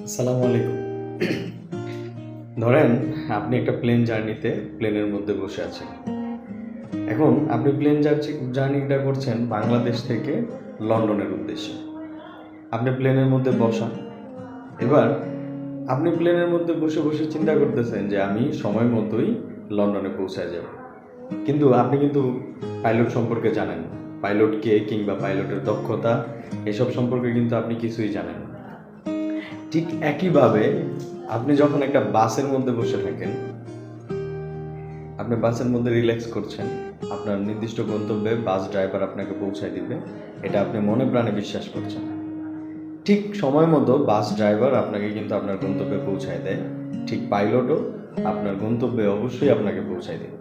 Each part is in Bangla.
আসসালামু আলাইকুম। ধরেন আপনি একটা প্লেন জার্নিতে প্লেনের মধ্যে বসে আছেন। এখন আপনি প্লেন জার্নিটা করছেন বাংলাদেশ থেকে লন্ডনের উদ্দেশ্যে। আপনি প্লেনের মধ্যে বসা। এবার আপনি প্লেনের মধ্যে বসে বসে চিন্তা করতেছেন যে আমি সময় মতোই লন্ডনে পৌঁছায় যাব। কিন্তু আপনি কিন্তু পাইলট সম্পর্কে জানেন। পাইলট কে কিংবা পাইলটের দক্ষতা, এসব সম্পর্কে কিন্তু আপনি কিছুই জানেন না। ঠিক একইভাবে আপনি যখন একটা বাসের মধ্যে বসে থাকেন, আপনি বাসের মধ্যে রিল্যাক্স করছেন, আপনার নির্দিষ্ট গন্তব্যে বাস ড্রাইভার আপনাকে পৌঁছায় দিবে, এটা আপনি মনে প্রাণে বিশ্বাস করছেন। ঠিক সময় মতো বাস ড্রাইভার আপনাকে কিন্তু আপনার গন্তব্যে পৌঁছায় দেয়, ঠিক পাইলটও আপনার গন্তব্যে অবশ্যই আপনাকে পৌঁছায় দেবে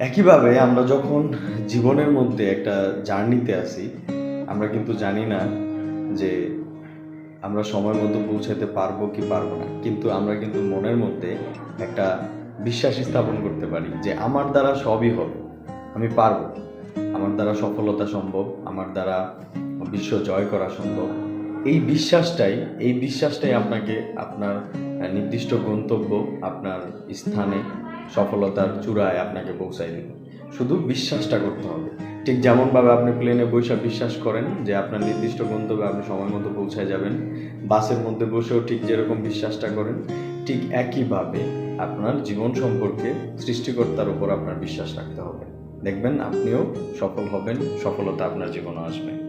একইভাবে আমরা যখন জীবনের মধ্যে একটা জার্নিতে আসি আমরা কিন্তু জানি না যে আমরা সময় মতো পৌঁছাতে পারব কি পারব না। কিন্তু আমরা কিন্তু মনের মধ্যে একটা বিশ্বাস স্থাপন করতে পারি যে আমার দ্বারা সবই হবে। আমি পারব। আমার দ্বারা সফলতা সম্ভব, আমার দ্বারা বিশ্ব জয় করা সম্ভব। এই বিশ্বাসটাই এই বিশ্বাসটাই আপনাকে আপনার নির্দিষ্ট গন্তব্য, আপনার স্থানে সফলতার চূড়ায় আপনাকে পৌঁছায় দেবে। শুধু বিশ্বাসটা করতে হবে। ঠিক যেমনভাবে আপনি প্লেনে বসে বিশ্বাস করেন যে আপনার নির্দিষ্ট গন্তব্যে আপনি সময় মতো পৌঁছায় যাবেন, বাসের মধ্যে বসেও ঠিক যেরকম বিশ্বাসটা করেন, ঠিক একইভাবে আপনার জীবন সম্পর্কে সৃষ্টিকর্তার উপর আপনার বিশ্বাস রাখতে হবে। দেখবেন আপনিও সফল হবেন, সফলতা আপনার জীবনে আসবে।